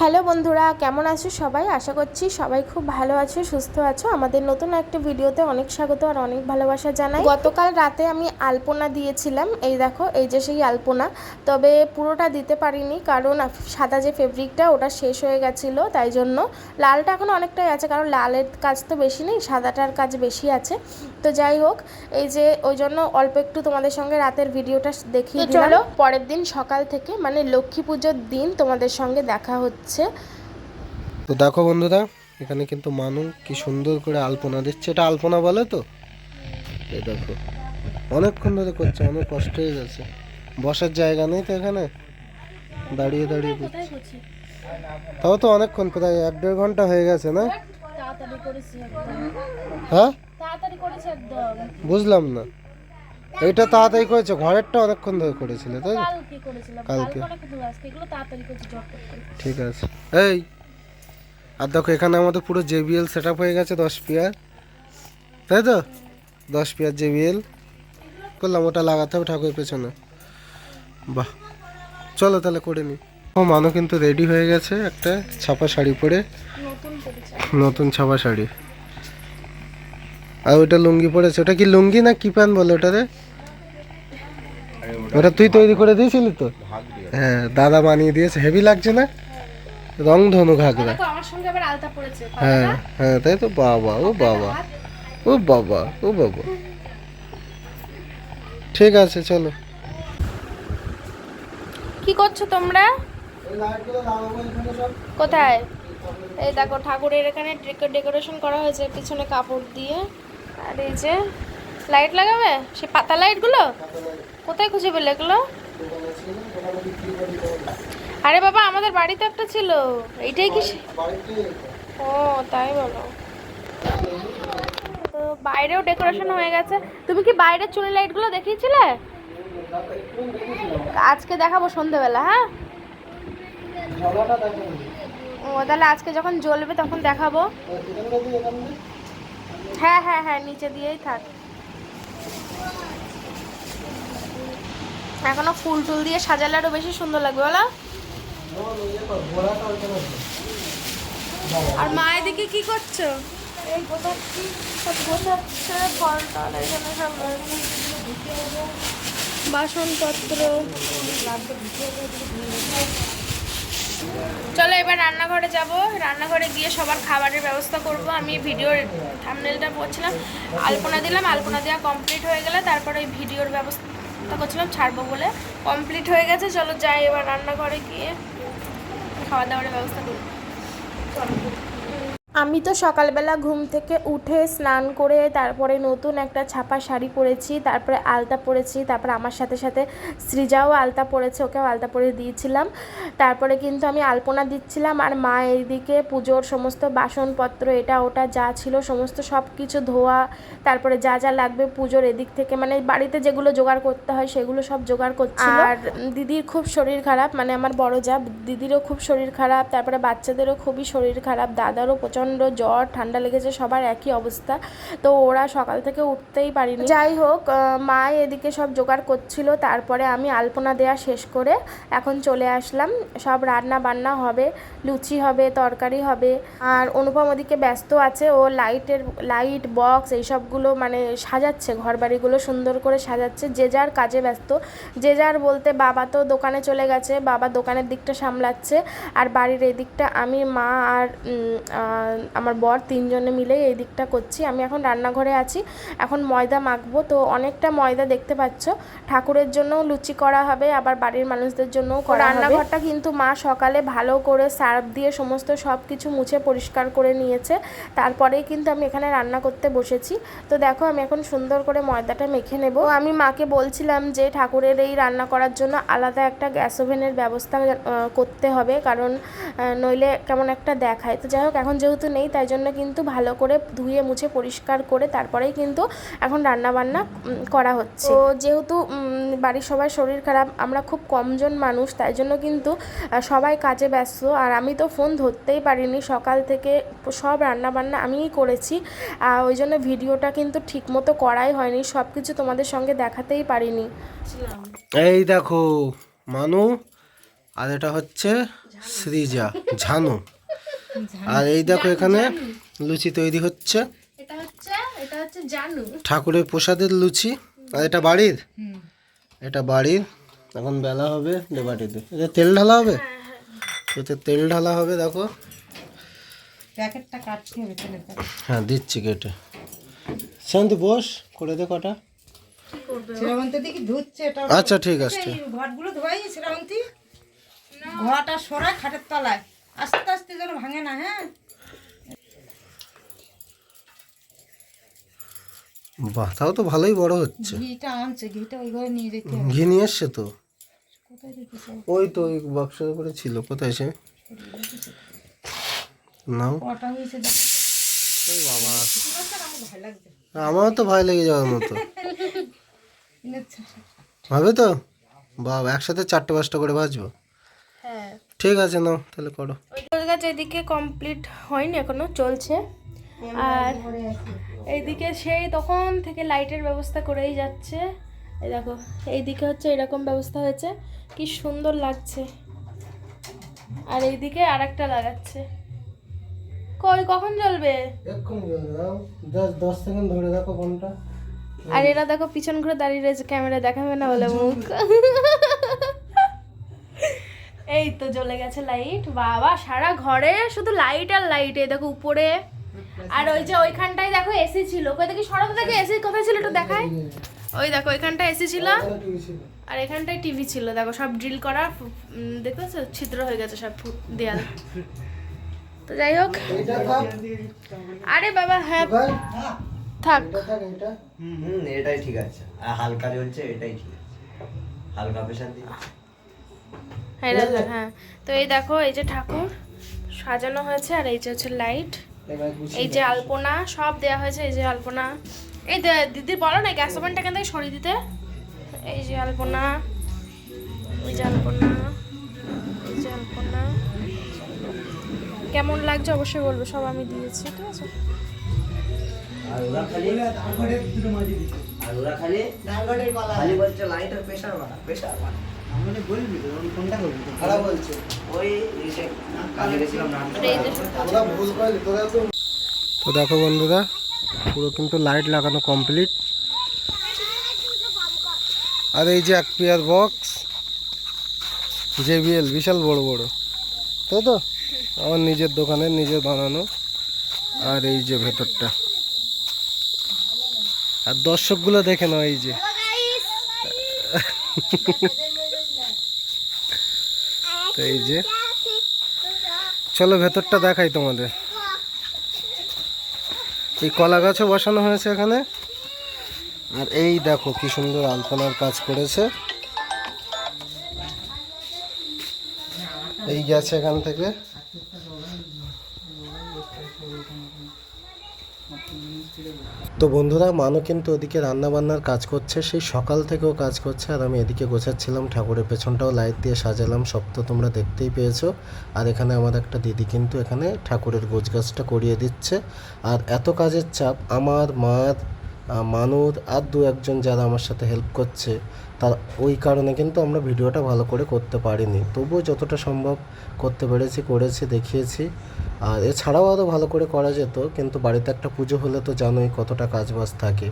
Hello বন্ধুরা কেমন আছো সবাই? আশা করছি সবাই খুব ভালো আছো সুস্থ আছো। আমাদের নতুন একটা ভিডিওতে অনেক স্বাগত আর অনেক ভালোবাসা জানাই। গতকাল রাতে আমি আলপনা দিয়েছিলাম। এই দেখো এই যে সেই আলপনা। তবে পুরোটা দিতে পারিনি কারণ সাদা যে ফেব্রিকটা ওটা শেষ হয়ে গেছিল তাই জন্য লালটা এখন অনেকটাই আছে। কারণ লালের কাজ তো বেশি নেই সাদাটার কাজ বেশি আছে। তো যাই হোক এই যে ওই জন্য অল্প একটু তোমাদের সঙ্গে রাতের ভিডিওটা দেখিয়ে চলো চলো। পরের দিন সকাল থেকে মানে লক্ষ্মী পুজোর দিন তোমাদের সঙ্গে দেখা হচ্ছে। তো দেখো বন্ধুরা এখানে কিন্তু মানু কি সুন্দর করে আলপনা দিচ্ছে। এটা আলপনা বলে তো? এই দেখো অনেকক্ষণ ধরে করছে অনেক কষ্ট হয়ে গেছে। বসার জায়গা নেই তো এখানে? দাঁড়িয়ে দাঁড়িয়ে দিচ্ছে তাও তো অনেকক্ষণ প্রায় এক দেড় ঘণ্টা হয়ে গেছে না? করেছি হ্যাঁ? করেছি বুঝলাম না। এইটা তাড়াতাড়ি করেছে ঘরেরটা অনেকক্ষণ ধরে করেছিলে তাই তো? কালকে ঠিক আছে। এই আর দেখো এখানে আমাদের পুরো জেবিএল সেট আপ হয়ে গেছে দশ পিয়ার। তাই তো? দশ পিয়ার জেবিএল। করলাম ওটা লাগাতে হবে ঠাকুরের পেছনে। বাহ। চলো তাহলে করে নি। ও মানু কিন্তু রেডি হয়ে গেছে একটা ছাপা শাড়ি পরে। নতুন ছাপা শাড়ি। আর ওটা লুঙ্গি পরেছে। ওটা কি লুঙ্গি না কি প্যান্ট বলে ওটা রে ওটা তুই তৈরি করে দিয়েছিলি তো? হ্যাঁ দাদা বানিয়ে দিয়েছে। হেভি লাগছে না? রং ধনু ঘাগরা। পড়েছে হ্যাঁ হ্যাঁ তাই তো বাবা ও বাবা। ও বাবা ও বাবা। ঠিক আছে চলো। কি করছ তোমরা? কোথায়? এই দেখো ঠাকুরের এখানে ডেকোরেশন করা হয়েছে পিছনে কাপড় দিয়ে। আর এই যে লাইট লাগাবে? সে পাতা লাইটগুলো কোথায় খুঁজে পেলে এগুলো? আরে বাবা, আমাদের বাড়িতে একটা ছিল। এইটাই কি ও, তাই বলো। তো বাইরেও ডেকোরেশন হয়ে গেছে। তুমি কি বাইরের চুনি লাইটগুলো দেখিয়েছিলে? আজকে দেখাবো সন্ধেবেলা হ্যাঁ? ও, তাহলে আজকে যখন জ্বলবে তখন দেখাবো। হ্যাঁ হ্যাঁ হ্যাঁ নিচে দিয়েই থাক। এখনও ফুল টুল দিয়ে সাজালে আরও বেশি সুন্দর লাগবে বলো। আর মা এদিকে কি করছ? এই ফল টল এখানে সব বাসনপত্র। চলো এবার রান্নাঘরে যাব। রান্নাঘরে গিয়ে সবার খাবারের ব্যবস্থা করব। আমি ভিডিওর থামনেলটা পড়ছিলাম আলপনা দিলাম, আলপনা দেওয়া কমপ্লিট হয়ে গেলে তারপরে ওই ভিডিওর ব্যবস্থা করছিলাম, ছাড়বো বলে কমপ্লিট হয়ে গেছে। চলো যাই এবার রান্নাঘরে গিয়ে খাওয়া দাওয়ার ব্যবস্থা করি আমি তো সকালবেলা ঘুম থেকে উঠে স্নান করে তারপরে নতুন একটা ছাপা শাড়ি পরেছি তারপরে আলতা পরেছি তারপরে আমার সাথে সাথে সৃজাও আলতা পরেছে ওকেও আলতা পরে দিয়েছিলাম। তারপরে কিন্তু আমি আলপনা দিচ্ছিলাম আর মা এইদিকে পুজোর সমস্ত বাসনপত্র এটা ওটা যা ছিল সমস্ত সব কিছু ধোয়া তারপরে যা যা লাগবে পুজোর এদিক থেকে মানে বাড়িতে যেগুলো জোগাড় করতে হয় সেগুলো সব জোগাড় করছিল। আর দিদির খুব শরীর খারাপ মানে আমার বড় যা দিদিরও খুব শরীর খারাপ তারপরে বাচ্চাদেরও খুবই শরীর খারাপ দাদারও প্রচণ্ড জ্বর, ঠান্ডা লেগেছে, সবার একই অবস্থা। তো ওরা সকাল থেকে উঠতেই পারিনি। যাই হোক মা এদিকে সব জোগাড় করছিল, তারপরে আমি আলপনা দেওয়া শেষ করে এখন চলে আসলাম। সব রান্না বান্না হবে, লুচি হবে, তরকারি হবে। আর অনুপম ওদিকে ব্যস্ত আছে, ও লাইটের, লাইট, বক্স এইসবগুলো মানে সাজাচ্ছে ঘর বাড়িগুলো সুন্দর করে সাজাচ্ছে, যে যার কাজে ব্যস্ত। যে যার বলতে বাবা তো দোকানে চলে গেছে, বাবা দোকানের দিকটা সামলাচ্ছে, আর বাড়ির এদিকটা আমি, মা আর আমার বর তিনজনে মিলে এই দিকটা করছি। আমি এখন রান্নাঘরে আছি। এখন ময়দা মাখবো। তো অনেকটা ময়দা দেখতে পাচ্ছ। ঠাকুরের জন্য লুচি করা হবে আবার বাড়ির মানুষদের জন্যও করা রান্নাঘরটা কিন্তু মা সকালে ভালো করে সার্ফ দিয়ে সমস্ত সব কিছু মুছে পরিষ্কার করে নিয়েছে। তারপরেই কিন্তু আমি এখানে রান্না করতে বসেছি। তো দেখো আমি এখন সুন্দর করে ময়দাটা মেখে নেব। আমি মাকে বলছিলাম যে ঠাকুরের এই রান্না করার জন্য আলাদা একটা গ্যাস ওভেনের ব্যবস্থা করতে হবে। কারণ নইলে কেমন একটা দেখায়। তো যাই হোক এখন যেহেতু নেই তাই জন্য কিন্তু ভালো করে ধুয়ে মুছে পরিষ্কার করে তারপরেই কিন্তু এখন রান্না বান্না করা হচ্ছে। তো যেহেতু বাড়ির সবার শরীর খারাপ আমরা খুব কমজন মানুষ তাই জন্য কিন্তু সবাই কাজে ব্যস্ত। আর আমি তো ফোন ধরতেই পারিনি সকাল থেকে সব রান্না বান্না আমিই করেছি। আর ওই জন্য ভিডিওটা কিন্তু ঠিক মতো করাই হয়নি সব কিছু তোমাদের সঙ্গে দেখাতেই পারিনি। এই দেখো মানু আর এটা হচ্ছে সৃজা ঝানু। আর এই দেখো এখানে লুচি তৈরি হচ্ছে। এটা হচ্ছে এটা হচ্ছে জানু। ঠাকুরের প্রসাদের লুচি। আর এটা বাড়ির? এটা বাড়ির। এখন বেলা হবে ডেবাটিতে। এটা তেল ঢালা হবে? এতে তেল ঢালা হবে দেখো। প্যাকেটটা কাটতে হবে হ্যাঁ দিচ্ছি কেটে। শান্তি বস করে দে কটা। আচ্ছা ঠিক আছে। এই ঘরগুলো ধোয়াই শ্রাবন্তী সরাই খাটের তলায়। আস্তে আস্তে যেন ভাঙে না হ্যাঁ? বাহ তাও তো ভালোই বড় হচ্ছে। ঘিটা আনছে ঘিটা ওই ঘরে নিয়ে যেতে ঘি নিয়ে এসছে তো? ওই তো ওই বাক্সের উপরে ছিল কোথায় সে? নাও। কটা হয়েছে দেখো ওই বাবা। আমার আমারও তো ভয় লেগে যাওয়ার মতো। হবে তো? বাবা একসাথে চারটে পাঁচটা করে বাজবো। ঠিক আছে নাও তাহলে করো। ওই গাছ এদিকে কমপ্লিট হয়নি এখনও চলছে। আর এইদিকে সেই তখন থেকে লাইটের ব্যবস্থা করেই যাচ্ছে। এই দেখো এইদিকে হচ্ছে এরকম ব্যবস্থা হয়েছে। কি সুন্দর লাগছে। আর এইদিকে আর একটা লাগাচ্ছে। কই কখন জ্বলবে? দশ সেকেন্ড ধরে ফোনটা আর এরা দেখো পিছন ঘুরে দাঁড়িয়ে রয়েছে ক্যামেরা দেখাবে না বলে মুখ। এই তো জ্বলে গেছে লাইট বাবা, সারা ঘরে শুধু লাইট আর লাইট এই দেখো উপরে। আর ওই যে ওইখানটায় দেখো এসি ছিল। কই দেখি সরাতে দেখে এসি কোথায় ছিল একটু দেখায় ওই দেখো ওইখানটা এসি ছিল। আর এখানটায় টিভি ছিল। দেখো, সব ড্রিল করা পাচ্ছ ছিদ্র হয়ে গেছে সব দেয়াল। তো যাই হোক। আরে বাবা হ্যাঁ। থাক। হুম, এটাই ঠিক আছে। হালকা জ্বলছে এটাই ঠিক আছে। হালকা প্রেশার দিন হ্যাঁ হ্যাঁ। তো এই দেখো এই যে ঠাকুর সাজানো হয়েছে আর এই যে হচ্ছে লাইট এই যে আলপনা সব দেয়া হয়েছে এই যে আলপনা। এই দিদি বলো না গ্যাস ওভেনটা এখান থেকে সরিয়ে দিতে? এই যে আলপনা এই যে আলপনা এই যে আলপনা। কেমন লাগছে অবশ্যই বলব সব আমি দিয়েছি ঠিক আছে? আর ওরা খালি প্রেশার বাড়া প্রেশার বাড়া। তো দেখো বন্ধুরা পুরো কিন্তু লাইট লাগানো কমপ্লিট। আর এই যে এক পেয়ার বক্স জেবিএল বিশাল বড় বড়। তাই তো? আমার নিজের দোকানে নিজের বানানো। আর এই যে ভেতরটা। আর দর্শকগুলো দেখে নাও এই যে। এই যে, চলো ভেতরটা দেখাই তোমাদের। এই কলা গাছও বসানো হয়েছে এখানে। আর এই দেখো কি সুন্দর আলপনার কাজ করেছে। এই গেছে এখান থেকে। তো বন্ধুরা মানো কিন্তু ওদিকে রান্না বান্নার কাজ করছে, সেই সকাল থেকেও কাজ করছে, আর আমি এদিকে গোছাচ্ছিলাম, ঠাকুরের পেছনটাও লাইট দিয়ে সাজালাম, সব তো তোমরা দেখতেই পেয়েছ। আর এখানে আমার একটা দিদি কিন্তু এখানে ঠাকুরের গোছ গাছটা করিয়ে দিচ্ছে। আর এত কাজের চাপ, আমার, মার মানুর, আর দু একজন যারা আমার সাথে হেল্প করছে, তার ওই কারণে কিন্তু আমরা ভিডিওটা ভালো করে করতে পারিনি। তবুও যতটা সম্ভব করতে পেরেছি, করেছি, দেখিয়েছি। আর এছাড়াও আরও ভালো করে করা যেত কিন্তু বাড়িতে একটা পুজো হলে তো জানোই কতটা কাজবাজ থাকে।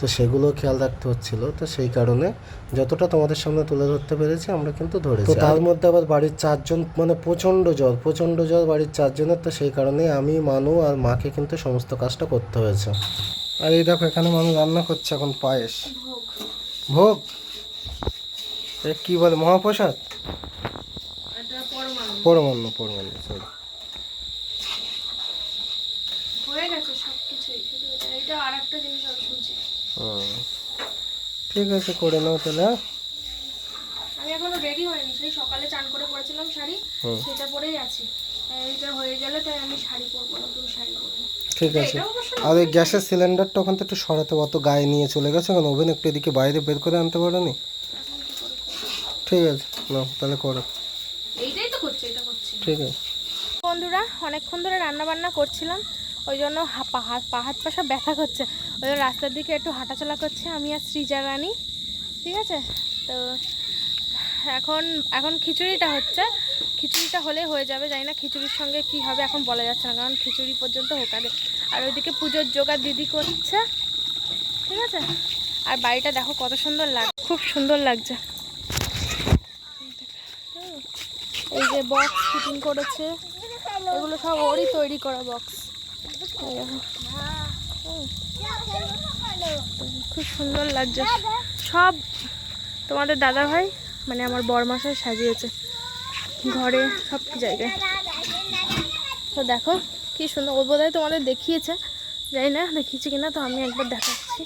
তো সেগুলো খেয়াল রাখতে হচ্ছিল। তো সেই কারণে যতটা তোমাদের সামনে তুলে ধরতে পেরেছি আমরা কিন্তু ধরেছি। তো তার মধ্যে আবার বাড়ির চারজন মানে প্রচণ্ড জ্বর প্রচণ্ড জ্বর বাড়ির চারজনের তো সেই কারণে আমি মানু আর মাকে কিন্তু সমস্ত কাজটা করতে হয়েছে। আর এই দেখো এখানে মানুষ রান্না করছে এখন পায়েস। ভোগ? এ কি বলে মহাপ্রসাদ? পরমান্ন। পরমান্ন সরি হয়ে গেছে সব কিছুই শুধু এটা এটা আর একটা জিনিস আমি শুনছি হুম। ঠিক আছে করে নাও তাহলে হ্যাঁ? আমি এখনও রেডি হইনি সেই সকালে চান করে পরেছিলাম শাড়ি সেটা পরেই আছি। এইটা হয়ে গেলে তাই আমি শাড়ি পরবো নতুন শাড়ি পরবো। ঠিক আছে। আর ওই গ্যাসের সিলিন্ডারটা ওখান থেকে একটু সরাতে অত গায়ে নিয়ে চলে গেছে কারণ ওভেন একটু এদিকে বাইরে বের করে আনতে পারো নি ঠিক আছে নাও তাহলে করো। এইটাই তো করছি এটা করছি। ঠিক আছে। বন্ধুরা অনেকক্ষণ ধরে রান্না বান্না করছিলাম ওই জন্য হা- পা হাত পা হাত পা সব ব্যথা করছে। ওই রাস্তার দিকে একটু হাঁটাচলা করছে আমি আর সৃজা রানী, ঠিক আছে? তো এখন এখন খিচুড়িটা হচ্ছে। খিচুড়িটা হলে হয়ে যাবে, জানি না খিচুড়ির সঙ্গে কি হবে, এখন বলা যাচ্ছে না, কারণ খিচুড়ি পর্যন্ত হোকাবে আর ওইদিকে পুজোর জোগাড় দিদি করছে, ঠিক আছে? আর বাড়িটা দেখো কত সুন্দর লাগ, খুব সুন্দর লাগছে। এই যে বক্স ফিটিং করেছে, এগুলো সব ওরই তৈরি করা বক্স খুব সুন্দর লাগছে। সব তোমাদের দাদা ভাই মানে আমার বরমাসায় সাজিয়েছে ঘরে সব জায়গায়। তো দেখো কি সুন্দর, ও বোধহয় তোমাদের দেখিয়েছে। জানি না দেখিয়েছি কিনা, তো আমি একবার দেখাচ্ছি।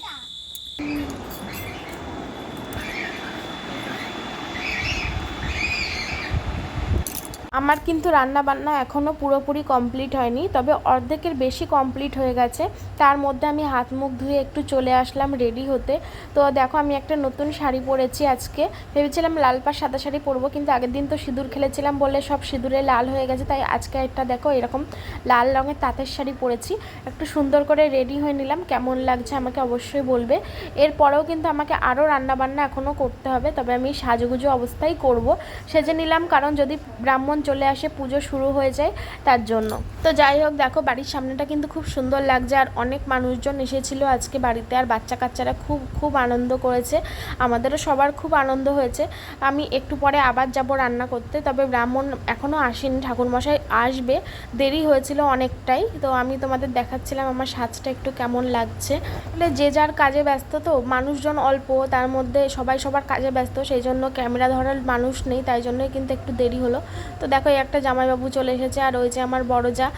আমার কিন্তু রান্না বান্না এখনও পুরোপুরি কমপ্লিট হয়নি, তবে অর্ধেকের বেশি কমপ্লিট হয়ে গেছে। তার মধ্যে আমি হাত মুখ ধুয়ে একটু চলে আসলাম রেডি হতে। তো দেখো, আমি একটা নতুন শাড়ি পরেছি আজকে। ভেবেছিলাম লাল পাড় সাদা শাড়ি পরবো, কিন্তু আগের দিন তো সিঁদুর খেলেছিলাম বলে সব সিঁদুরে লাল হয়ে গেছে, তাই আজকে একটা দেখো এরকম লাল রঙের তাঁতের শাড়ি পরেছি। একটু সুন্দর করে রেডি হয়ে নিলাম, কেমন লাগছে আমাকে অবশ্যই বলবে। এরপরেও কিন্তু আমাকে আরও রান্নাবান্না এখনও করতে হবে, তবে আমি সাজুগুজু অবস্থায় করব। সেজে নিলাম, কারণ যদি ব্রাহ্মণ চলে আসে, পুজো শুরু হয়ে যায় তার জন্য। তো যাই হোক, দেখো বাড়ির সামনেটা কিন্তু খুব সুন্দর লাগছে আর অনেক মানুষজন এসেছিল আজকে বাড়িতে আর বাচ্চা কাচ্চারা খুব খুব আনন্দ করেছে। আমাদেরও সবার খুব আনন্দ হয়েছে। আমি একটু পরে আবার যাব রান্না করতে, তবে ব্রাহ্মণ এখনও আসেনি, ঠাকুরমশাই আসবে। দেরি হয়েছিল অনেকটাই, তো আমি তোমাদের দেখাচ্ছিলাম আমার সাজটা একটু কেমন লাগছে। আসলে যে যার কাজে ব্যস্ত তো, মানুষজন অল্প, তার মধ্যে সবাই সবার কাজে ব্যস্ত, সেই জন্য ক্যামেরা ধরার মানুষ নেই, তাই জন্যই কিন্তু একটু দেরি হলো। তো দেখো একটা জামাইবাবু চলে এসেছে আর ওই যে আমার বড় যা,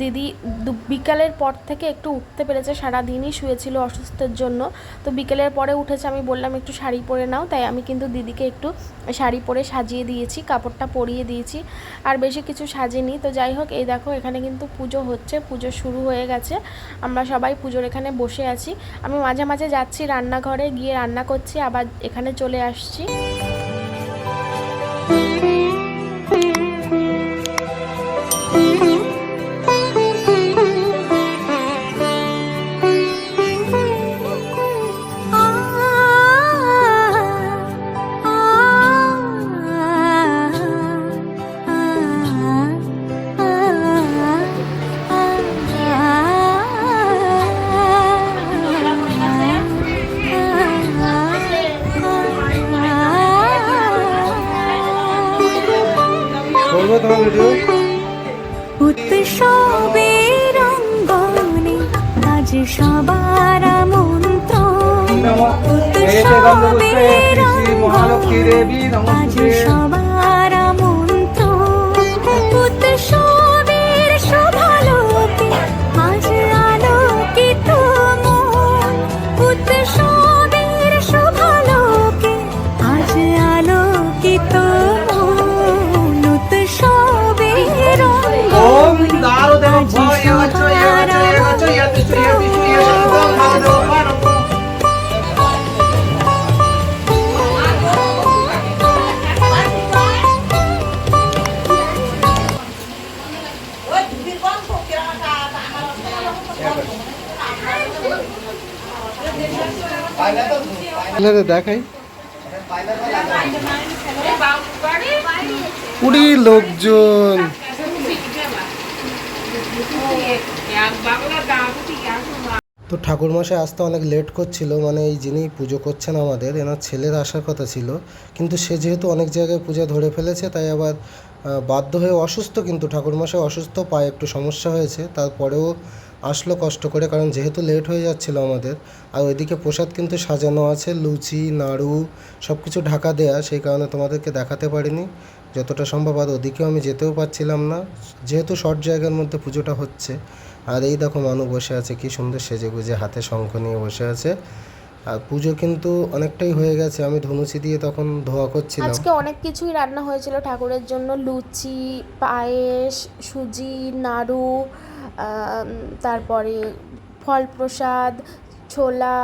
দিদি বিকালের পর থেকে একটু উঠতে পেরেছে সারা দিনই শুয়েছিল অসুস্থের জন্য। তো বিকেলের পরে উঠেছে, আমি বললাম একটু শাড়ি পরে নাও, তাই আমি কিন্তু দিদিকে একটু শাড়ি পরে সাজিয়ে দিয়েছি, কাপড়টা পরিয়ে দিয়েছি, আর বেশি কিছু সাজিনি। তো যাই হোক, এই দেখো, এখানে কিন্তু পুজো হচ্ছে, পুজো শুরু হয়ে গেছে, আমরা সবাই পুজোর এখানে বসে আছি। আমি মাঝে মাঝে যাচ্ছি রান্নাঘরে, গিয়ে রান্না করছি, আবার এখানে চলে আসছি। উৎসবের রঙ্গনে আজ সবার মন্ত্র উৎসবে রঙ্গনে আজ সবার দেখাই। লোকজন। তো ঠাকুরমশাই আসতে অনেক লেট করছিল মানে এই যিনি পুজো করছেন আমাদের, এনার ছেলের আসার কথা ছিল। কিন্তু সে যেহেতু অনেক জায়গায় পূজা ধরে ফেলেছে, তাই আবার বাধ্য হয়ে অসুস্থ, কিন্তু ঠাকুরমশাই অসুস্থ, পায়ে একটু সমস্যা হয়েছে। তারপরেও আসলো কষ্ট করে, কারণ যেহেতু লেট হয়ে যাচ্ছিল আমাদের, আর ওইদিকে প্রসাদ কিন্তু সাজানো আছে, লুচি, নাড়ু সব কিছু ঢাকা দেয়া, সেই কারণে তোমাদেরকে দেখাতে পারিনি। যতটা সম্ভব, আর ওদিকেও আমি যেতেও পারছিলাম না, যেহেতু শর্ট জায়গার মধ্যে পুজোটা হচ্ছে। আর এই দেখো মানু বসে আছে, কি সুন্দর সেজে গুজে, হাতে শঙ্খ নিয়ে বসে আছে। আর পুজো কিন্তু অনেকটাই হয়ে গেছে, আমি ধনুচি দিয়ে তখন ধোয়া করছিলাম। আজকে অনেক কিছুই রান্না হয়েছিল, ঠাকুরের জন্য লুচি, পায়েস, সুজি, নাড়ু তারপরে ফল প্রসাদ ছোলা,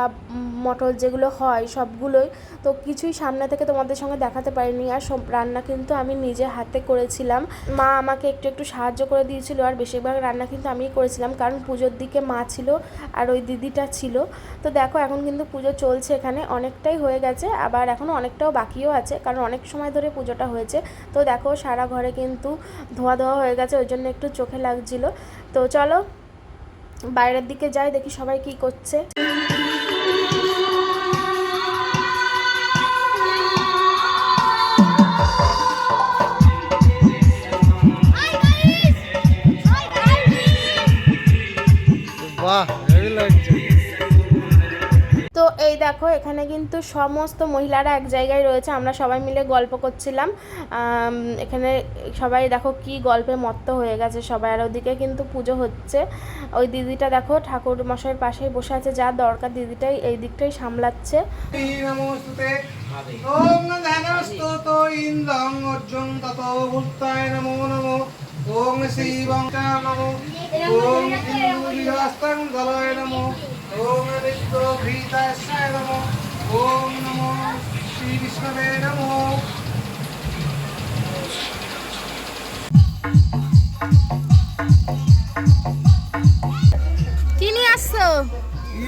মটর যেগুলো হয় সবগুলোই তো কিছুই সামনে থেকে তোমাদের সঙ্গে দেখাতে পারিনি আর সব রান্না কিন্তু আমি নিজে হাতে করেছিলাম। মা আমাকে একটু একটু সাহায্য করে দিয়েছিল আর বেশিরভাগ রান্না কিন্তু আমিই করেছিলাম কারণ পুজোর দিকে মা ছিল আর ওই দিদিটা ছিল। তো দেখো এখন কিন্তু পুজো চলছে এখানে, অনেকটাই হয়ে গেছে, আবার এখনও অনেকটাও বাকিও আছে কারণ অনেক সময় ধরে পুজোটা হয়েছে। তো দেখো সারা ঘরে কিন্তু ধোয়া ধোয়া হয়ে গেছে, ওই জন্য একটু চোখে লাগছিল। তো চলো বাইরের দিকে যাই দেখি সবাই কি করছে। দেখো এখানে কিন্তু সমস্ত মহিলারা এক জায়গায় রয়েছে আমরা সবাই মিলে গল্প করছিলাম। এখানে সবাই দেখো কি গল্পে মত্ত হয়ে গেছে সবাই আর ওদিকে কিন্তু পুজো হচ্ছে। ওই দিদিটা দেখো ঠাকুর মশাইয়ের পাশেই বসে আছে যা দরকার দিদিটাই এই দিকটাই সামলাচ্ছে। নমস্তুতে ওম নমো নমো। ওম নমো। বিদ্যভীতায় নমো ওম নমো শ্রী বিষ্ণবে নমো। কি নিয়ে আসছো?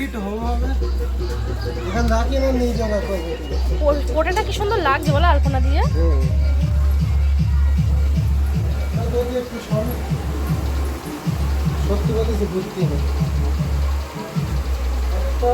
ইট হবে। এখানে রাখি না নিয়ে যাওয়া করব ওটাটা কি সুন্দর লাগছে বলো আলপনা দিয়ে? সত্যি বলেছি বুঝতে হবে একটা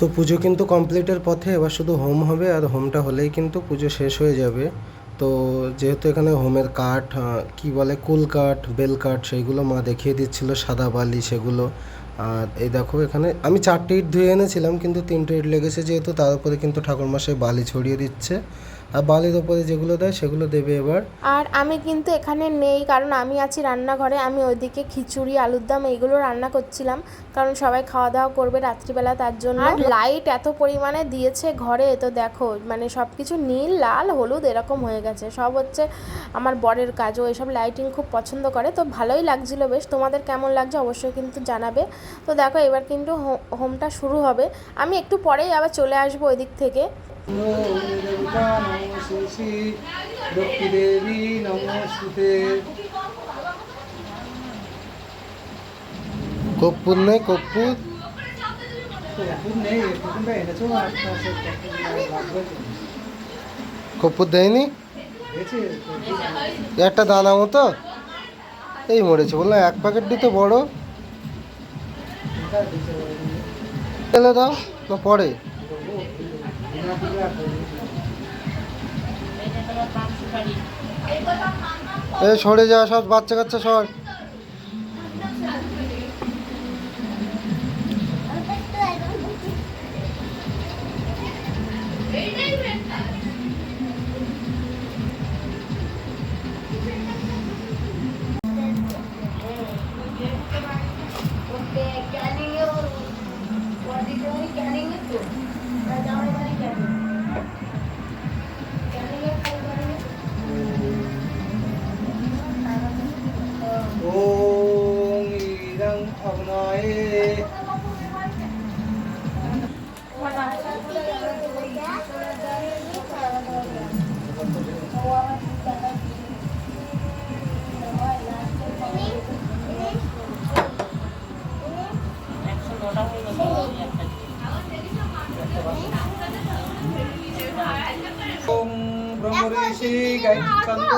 তো পুজো কিন্তু কমপ্লিটের পথে, এবার শুধু হোম হবে আর হোমটা হলেই কিন্তু পুজো শেষ হয়ে যাবে। তো যেহেতু এখানে হোমের কাঠ কি বলে, কুল কাঠ, বেল কাঠ সেইগুলো মা দেখিয়ে দিচ্ছিল, সাদা বালি সেগুলো। আর এই দেখো এখানে আমি চারটে ইট ধুয়ে এনেছিলাম, কিন্তু তিনটে ইট লেগেছে যেহেতু, তার উপরে কিন্তু ঠাকুরমশাই বালি ছড়িয়ে দিচ্ছে। আর বালির ওপরে যেগুলো দেয় সেগুলো দেবে এবার। আর আমি কিন্তু এখানে নেই কারণ আমি আছি রান্নাঘরে। আমি ওইদিকে খিচুড়ি আলুর দম এইগুলো রান্না করছিলাম কারণ সবাই খাওয়া দাওয়া করবে রাত্রিবেলা তার জন্য। আর লাইট এত পরিমাণে দিয়েছে ঘরে তো দেখো মানে সব কিছু নীল লাল হলুদ এরকম হয়ে গেছে। সব হচ্ছে আমার বরের কাজ ও এসব লাইটিং খুব পছন্দ করে। তো ভালোই লাগছিল বেশ। তোমাদের কেমন লাগছে অবশ্যই কিন্তু জানাবে। তো দেখো এবার কিন্তু হোমটা শুরু হবে। আমি একটু পরেই আবার চলে আসব ওই দিক থেকে। নমস্তুতে নেই কর্পূর লাগবে দেয়নি? একটা দানা মতো? এই মরেছে, বললাম এক প্যাকেট দিতে বড়। ফেলে দাও পরে। এ সরে যা সব বাচ্চা কাচ্চা সর। ঋষি গায়ত্রী চন্দ্র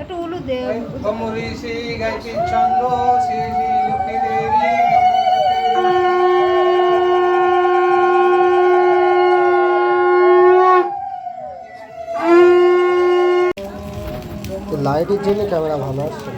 একটু উলু দে ব্রহ্ম ঋষি গায়ত্রী চন্দ্র শ্রী শ্রী লক্ষ্মী দেবী লাইটের জন্য ক্যামেরা ভালো আসছে।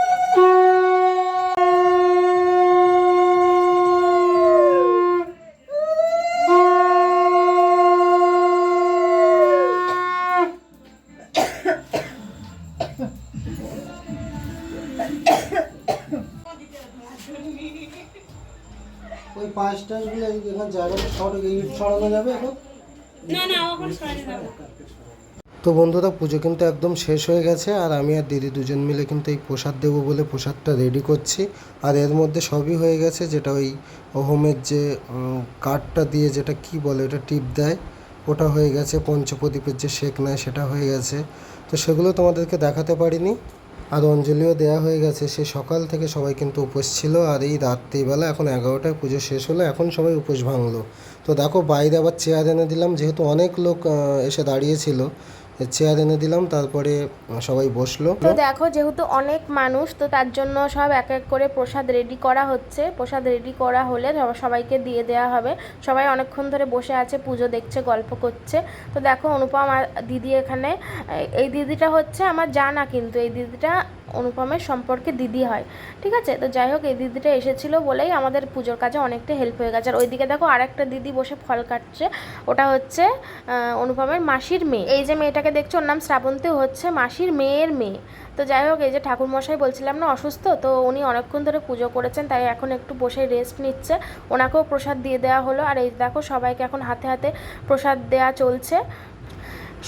ওই পাঁচ টাইমগুলো এখানে জায়গাটা ছড়ানো যাবে এখন? তো বন্ধুরা, পুজো কিন্তু একদম শেষ হয়ে গেছে আর আমি আর দিদি দুজন মিলে কিন্তু এই প্রসাদ দেবো বলে প্রসাদটা রেডি করছি। আর এর মধ্যে সবই হয়ে গেছে যেটা ওই হোমের যে কাঠটা দিয়ে যেটা কি বলে ওটা টিপ দেয়, ওটা হয়ে গেছে। পঞ্চপ্রদীপের যে শেক নেয় সেটা হয়ে গেছে। তো সেগুলো তোমাদেরকে দেখাতে পারিনি। আর অঞ্জলিও দেওয়া হয়ে গেছে। সে সকাল থেকে সবাই কিন্তু উপোস ছিল আর এই রাত্রিবেলা এখন এগারোটায় পুজো শেষ হলো, এখন সবাই উপোস ভাঙলো। তো দেখো, বাইরে আবার চেয়ার এনে দিলাম। যেহেতু অনেক লোক এসে দাঁড়িয়েছিল চেয়ার এনে দিলাম, তারপরে সবাই বসল। তো দেখো, যেহেতু অনেক মানুষ, তো তার জন্য সব এক এক করে প্রসাদ রেডি করা হচ্ছে। প্রসাদ রেডি করা হলে সবাইকে দিয়ে দেওয়া হবে। সবাই অনেকক্ষণ ধরে বসে আছে, পুজো দেখছে, গল্প করছে। তো দেখো, অনুপম দিদি এখানে এই দিদিটা হচ্ছে আমার জানা কিন্তু। এই দিদিটা অনুপমের সম্পর্কে দিদি হয়, ঠিক আছে? তো যাই হোক, এই দিদিটা এসেছিল বলেই আমাদের পুজোর কাজে অনেকটা হেল্প হয়ে গেছে। আর ওইদিকে দেখো, আরেকটা দিদি বসে ফল কাটছে, ওটা হচ্ছে অনুপমের মাসির মেয়ে। এই যে মেয়েটাকে দেখছ, ওর নাম শ্রাবন্তী হচ্ছে মাসির মেয়ের মেয়ে। তো যাই হোক, এই যে ঠাকুরমশাই বলছিলাম না, অসুস্থ? তো উনি অনেকক্ষণ ধরে পুজো করেছেন, তাই এখন একটু বসে রেস্ট নিচ্ছে। ওনাকেও প্রসাদ দিয়ে দেওয়া হলো। আর এই দেখো, সবাইকে এখন হাতে হাতে প্রসাদ দেওয়া চলছে।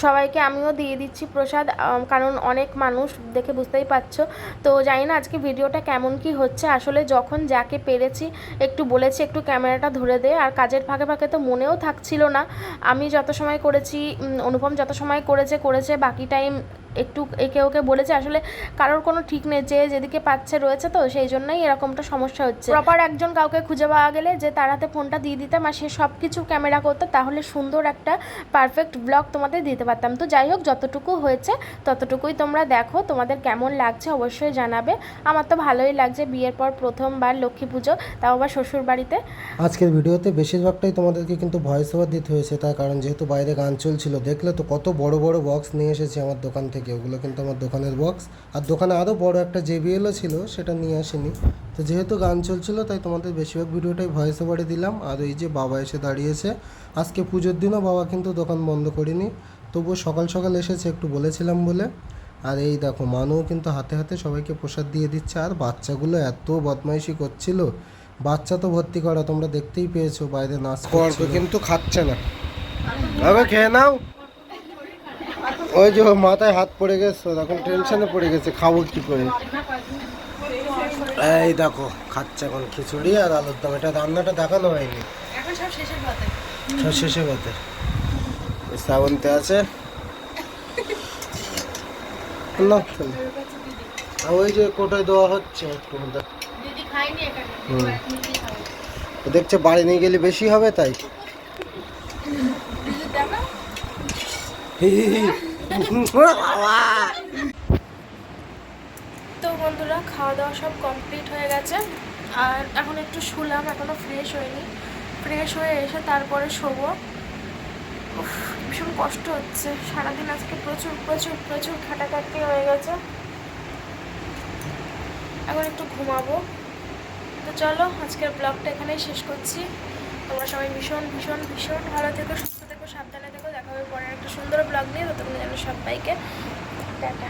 সবাইকে আমিও দিয়ে দিচ্ছি প্রসাদ কারণ অনেক মানুষ দেখে বুঝতেই পারছ। তো জানি না আজকে ভিডিওটা কেমন কি হচ্ছে। আসলে যখন যাকে পেরেছি, একটু বলেছি, একটু ক্যামেরাটা ধরে দে। আর কাজের ফাঁকে ফাঁকে তো মনেও থাকছিল না। আমি যত সময় করেছি অনুপম যত সময় করেছে করেছে, বাকি টাইম একটু একে ওকে বলেছে আসলে কারোর কোনো ঠিক নেই যে যেদিকে পাচ্ছে রয়েছে তো সেই জন্যই এরকমটা সমস্যা হচ্ছে। প্রপার একজন কাউকে খুঁজে পাওয়া গেলে যে তার হাতে ফোনটা দিয়ে দিতাম আর সে সব কিছু ক্যামেরা করতো তাহলে সুন্দর একটা পারফেক্ট ব্লগ তোমাদের দিতে পারতাম। তো যাই হোক যতটুকু হয়েছে ততটুকুই তোমরা দেখো তোমাদের কেমন লাগছে অবশ্যই জানাবে। আমার তো ভালোই লাগছে বিয়ের পর প্রথমবার লক্ষ্মী পুজো তাও আবার শ্বশুর বাড়িতে আজকের ভিডিওতে বেশিরভাগটাই তোমাদেরকে কিন্তু ভয়েস ওভার দিতে হয়েছে তার কারণ যেহেতু বাইরে গান চলছিল দেখলে তো কত বড় বড় বক্স নিয়ে এসেছি আমার দোকান থেকে। ওগুলো কিন্তু আমার দোকানের বক্স আর দোকানে আরও বড় একটা জেবিএলও ছিল সেটা নিয়ে আসিনি। তো যেহেতু গান চলছিল তাই তোমাদের বেশিরভাগ ভিডিওটাই ভয়েস ওভারে দিলাম। আর এই যে বাবা এসে দাঁড়িয়েছে আজকে পুজোর দিনও বাবা কিন্তু দোকান বন্ধ করিনি। তবুও সকাল সকাল এসেছে একটু বলেছিলাম বলে। আর এই দেখো মানুও কিন্তু হাতে হাতে সবাইকে প্রসাদ দিয়ে দিচ্ছে। আর বাচ্চাগুলো এত বদমাইশি করছিল। বাচ্চা তো ভর্তি করা তোমরা দেখতেই পেয়েছ বাইরে নাচ করবে কিন্তু খাচ্ছে না। আগে খেয়ে নাও। ওই যে মাথায় হাত পড়ে গেছে এখন টেনশনে পড়ে গেছে খাব কি করে? এই দেখো খাচ্ছে এখন খিচুড়ি আর আলুর দম। এটা রান্নাটা দেখানো হয়নি। সব পথে শেষে ওই শ্রাবন্তে আছে। আর ওই যে কোটায় দেওয়া হচ্ছে একটু দেখছে বাড়ি নিয়ে গেলে বেশি হবে তাই। হি হি হি। তো বন্ধুরা খাওয়া দাওয়া সব কমপ্লিট হয়ে গেছে। আর এখন একটু শুলাম এখনও ফ্রেশ হয়নি। ফ্রেশ হয়ে এসে তারপরে শোবো। ভীষণ কষ্ট হচ্ছে। সারাদিন আজকে প্রচুর প্রচুর প্রচুর খাটাখাটি হয়ে গেছে। এখন একটু ঘুমাবো। তো চলো, আজকের ব্লগটা এখানেই শেষ করছি। তোমরা সবাই ভীষণ ভীষণ ভীষণ ভালো থেকো, সুস্থ থেকো, সাবধানে থেকো। পরের একটা সুন্দর ব্লগ নিয়ে ততক্ষণ যেন সবাইকে টাটা।